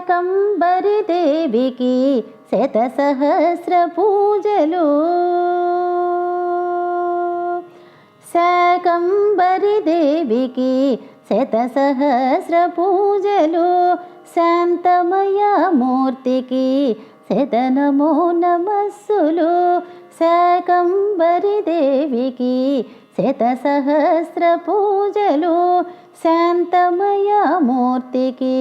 శాకంబరి దేవికి శత సహస్ర పూజలు శాకంబరిదేవికి శత సహస్ర పూజలు శాంతమయ మూర్తికి శతనమో నమస్సులు శాకంబరిదేవికి శత సహస్ర పూజలు శాంతమయ మూర్తికి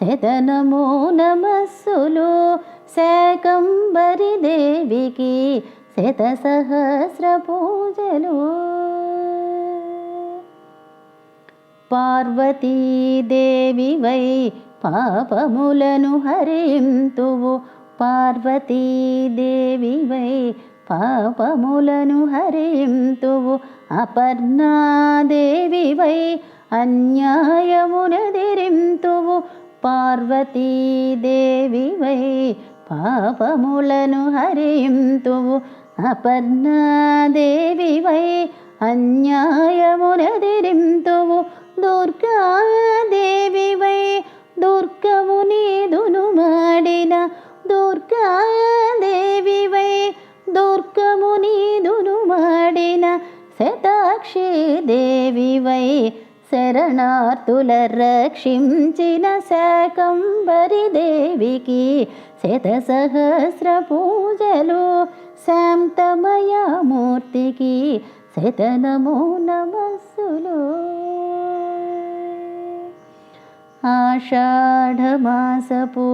శతనమో నమస్సులు శాకంబరి దేవికి శత సహస్ర పూజలు. పార్వతీదేవి వై పాపములను హరింతువు. పార్వతీదేవి వై పాపములను హరింతువు. అపర్ణాదేవి వై అన్యాయమునదిరింతువు. పార్వతీదేవి వై పాపములను హరింతువు అపర్ణాదేవి వై అన్యాయమునదిరింతువు దుర్గాదేవి శరణార్థుల రక్షించిన శాకంబరి దేవికి శత సహస్ర పూజలు శాంతమయ మూర్తికి శతనమో నమస్సులు. ఆషాఢమాసపు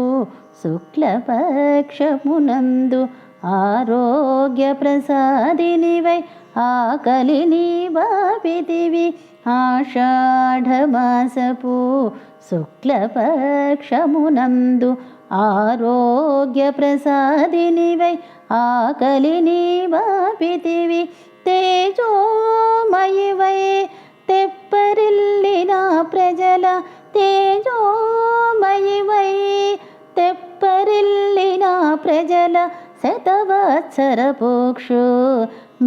శుక్లపక్షమునందు ఆరోగ్య ప్రసాదినివై ఆకలిని బాపితివి ఆషాఢమాసపు శుక్లపక్షమునందు ఆరోగ్య ప్రసాదినివై ఆకలిని బాపితివి తేజోమయివై తెప్పరిల్లిన ప్రజల తేజోమయివై తెప్పరిల్లిన ప్రజల శతవత్సర పోక్షు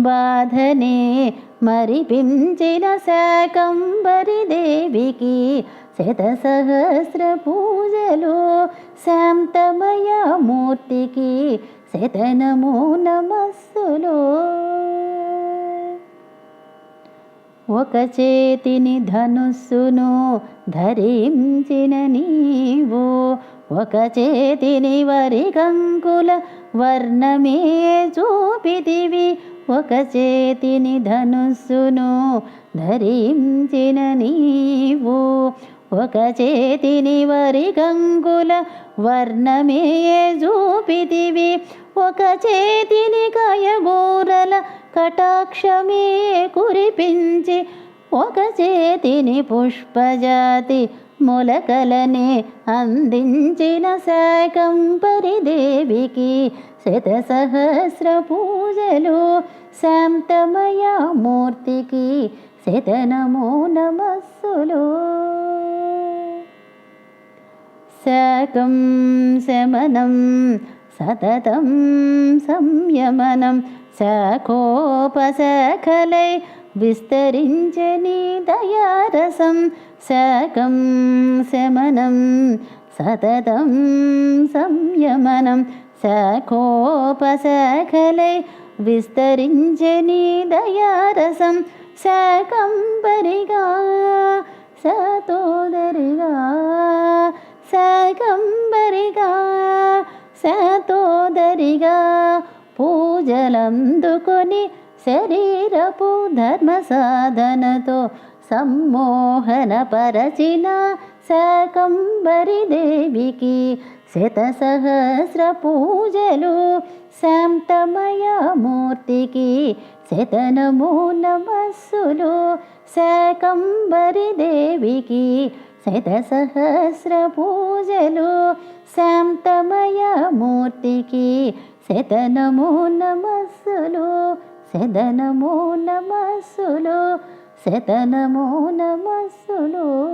బాధనే మరిపించిన శాకంబరి దేవికి శత సహస్ర పూజలు శాంతమయ మూర్తికి శతనమో నమస్సులు. ఒక చేతిని ధనుస్సును ధరించిన నీవు ఒక చేతిని వరి కంకుల వర్ణమే చూపితివి ఒక చేతిని ధనుస్సును ధరించిన నీవు ఒక చేతిని వరి గంగుల వర్ణమే చూపితివి ఒక చేతిని కయబూరల కటాక్షమే కురిపించి ఒక చేతిని పుష్పజాతి మొలకలనే అందించిన శాకంపరి దేవికి శత సహస్ర పూజలు శాంతమయ మూర్తికి శతనమో నమస్సులు. శాకం శమనం సతతం సంయమనం శాఖోపశాఖలై విస్తరించని దయారసం శాకం శమనం సతతం సంయమనం. శాఖోపశాఖలై విస్తరించని దయారసం శాకంబరిగా సతోదరిగా శాకంబరిగా సతోదరిగా పూజలందుకొని శరీరపు ధర్మ సాధనతో సమ్మోహన పరచిన శాకంబరి దేవికి శత సహస్ర పూజలు శాంతమయమూర్తికి మూర్తికి శతనమో శాకంబరి దేవికి శత సహస్ర పూజలు శాంతమయమూర్తికి మూర్తికి శతనమో శతనమో నమస్సులో శతనమో నమస్సులో.